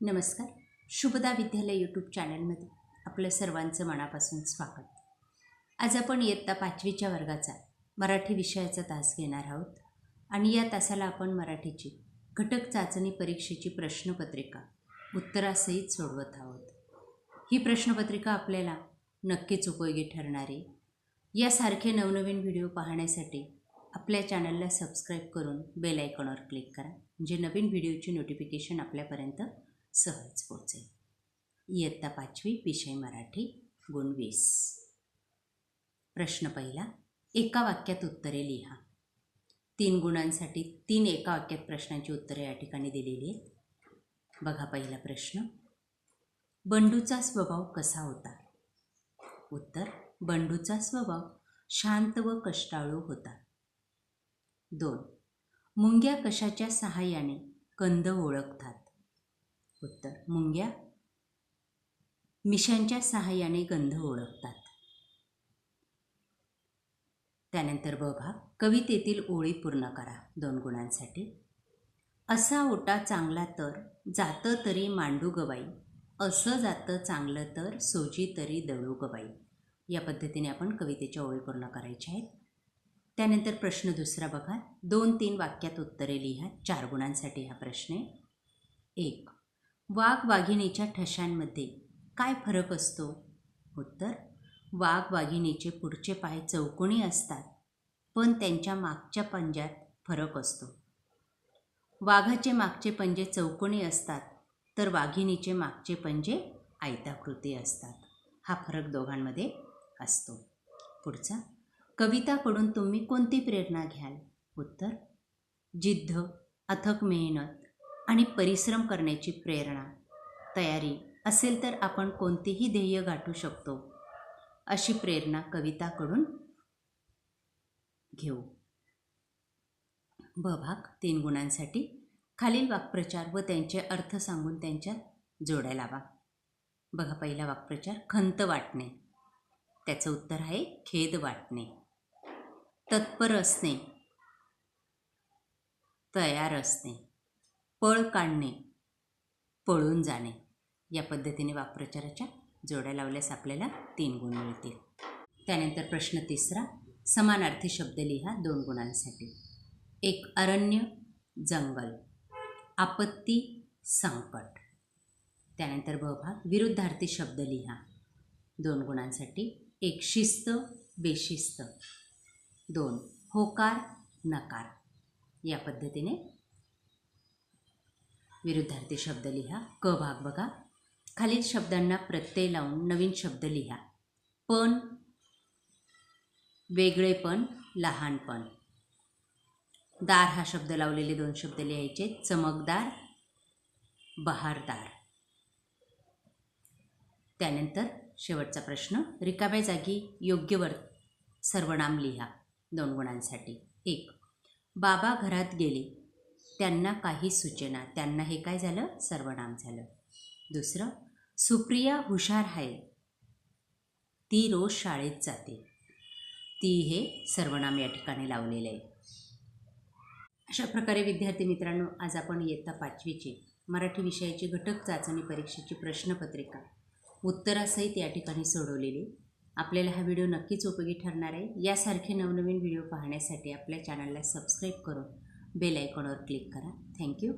नमस्कार. शुभदा विद्यालय यूट्यूब चॅनलमध्ये आपलं सर्वांचं मनापासून स्वागत. आज आपण इयत्ता पाचवीच्या वर्गाचा मराठी विषयाचा तास घेणार आहोत आणि या तासाला आपण मराठीची घटक चाचणी परीक्षेची प्रश्नपत्रिका उत्तरासहित सोडवत आहोत. ही प्रश्नपत्रिका आपल्याला नक्कीच उपयोगी ठरणारी यासारखे नवनवीन व्हिडिओ पाहण्यासाठी आपल्या चॅनलला सबस्क्राईब करून बेल आयकॉनवर क्लिक करा म्हणजे नवीन व्हिडिओची नोटिफिकेशन आपल्यापर्यंत सहज पोचेल इयत्ता पाचवी विषय मराठी गुण वीस. प्रश्न पहिला एका वाक्यात उत्तरे लिहा. तीन गुणांसाठी तीन एका वाक्यात प्रश्नांची उत्तरे या ठिकाणी दिलेली आहेत. बघा पहिला प्रश्न. बंडूचा स्वभाव कसा होता? उत्तर बंडूचा स्वभाव शांत व कष्टाळू होता. दोन मुंग्या कशाच्या सहाय्याने कंद ओळखतात? उत्तर. मुंग्या मिशांच्या सहाय्याने गंध ओळखतात. त्यानंतर ब भाग कवितेतील ओळी पूर्ण करा दोन गुणांसाठी. असा ओटा चांगला तर जातं तरी मांडू गवाई असं जातं चांगलं तर सोजी तरी दळू गवाई. या पद्धतीने आपण कवितेच्या ओळी पूर्ण करायच्या आहेत. त्यानंतर प्रश्न दुसरा बघा. दोन तीन वाक्यात उत्तरे लिहा. चार गुणांसाठी हा प्रश्न आहे. एक वाघ वाघिणीच्या ठशांमध्ये काय फरक असतो? उत्तर वाघ वाघिणीचे पुढचे पाय चौकोनी असतात पण त्यांच्या मागच्या पंजात फरक असतो. वाघाचे मागचे पंजे चौकोनी असतात तर वाघिणीचे मागचे पंजे आयताकृती असतात. हा फरक दोघांमध्ये असतो. पुढचा कविताकडून तुम्ही कोणती प्रेरणा घ्याल? उत्तर जिद्द अथक मेहनत आणि परिश्रम करण्याची प्रेरणा तयारी असेल तर आपण कोणतेही ध्येय गाठू शकतो. अशी प्रेरणा कविताकडून घेऊ. ब भाग तीन गुणांसाठी खालील वाक्प्रचार व त्यांचे अर्थ सांगून त्यांच्यात जोड्या लावा. बघा पहिला वाक्प्रचार खंत वाटणे. त्याचं उत्तर आहे खेद वाटणे. तत्पर असणे. तयार असणे. पळ काढणे पळून जाणे या पद्धतीने वाक्प्रचाराच्या जोड्या लावल्यास आपल्याला तीन गुण मिळतील. त्यानंतर प्रश्न तिसरा समानार्थी शब्द लिहा दोन गुणांसाठी. एक अरण्य जंगल. आपत्ती संकट. त्यानंतर ब विरुद्धार्थी शब्द लिहा. दोन गुणांसाठी एक शिस्त बेशिस्त. दोन होकार नकार. या पद्धतीने विरुद्धार्थी शब्द लिहा. क भाग बघा. खालील शब्दांना प्रत्यय लावून नवीन शब्द लिहा. पण वेगळेपण लहानपण दार हा शब्द लावलेले दोन शब्द लिहायचे. चमकदार बहारदार. त्यानंतर शेवटचा प्रश्न. रिकाम्या जागी योग्य वर सर्वनाम लिहा दोन गुणांसाठी. एक बाबा घरात गेले. त्यांना काही सूचना त्यांना हे काय झालं? सर्वनाम झालं. दुसरं सुप्रिया हुशार आहे. ती रोज शाळेत जाते. ती हे सर्वनाम या ठिकाणी लावलेलं आहे. अशा प्रकारे विद्यार्थी मित्रांनो आज आपण इयत्ता पाचवीची मराठी विषयाची घटक चाचणी परीक्षेची प्रश्नपत्रिका उत्तरासहित या ठिकाणी सोडवलेली. आपल्याला हा व्हिडिओ नक्कीच उपयोगी ठरणार आहे. यासारखे नवनवीन व्हिडिओ पाहण्यासाठी आपल्या चॅनलला सबस्क्राईब करून बेल आयकॉनवर क्लिक करा. थँक्यू